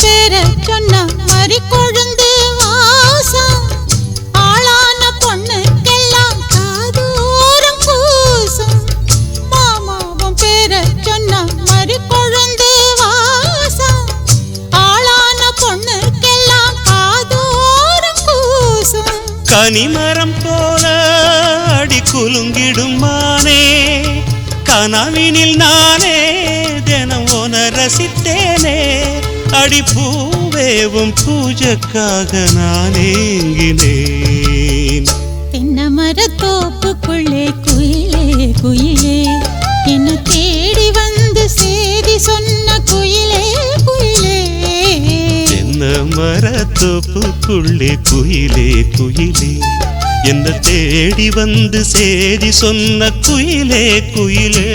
பெற சொன்ன மறி கொழுந்து வாசம் ஆளான பொண்ணுக்கெல்லாம் காதூரம் பூசும் மாமாவும் பெற சொன்ன மறி கொழுந்து வாசம் ஆளான பொண்ணுக்கெல்லாம் காதூரம் பூசும் கனிமரம் போல அடி குலுங்கிடும் மானே. கனவினில் நானே தினம் உன ரசித்தேனே. அடி பூவேவும் பூஜைக்காக நான் ஏங்கினேன். தென்னமர தோப்புக்குள்ளே குயிலே குயிலே. என்ன தேடி வந்து சேதி சொன்ன குயிலே குயிலே. என்ன மரத்தோப்புக்குள்ளே குயிலே குயிலே. என்ன தேடி வந்து சேதி சொன்ன குயிலே குயிலே.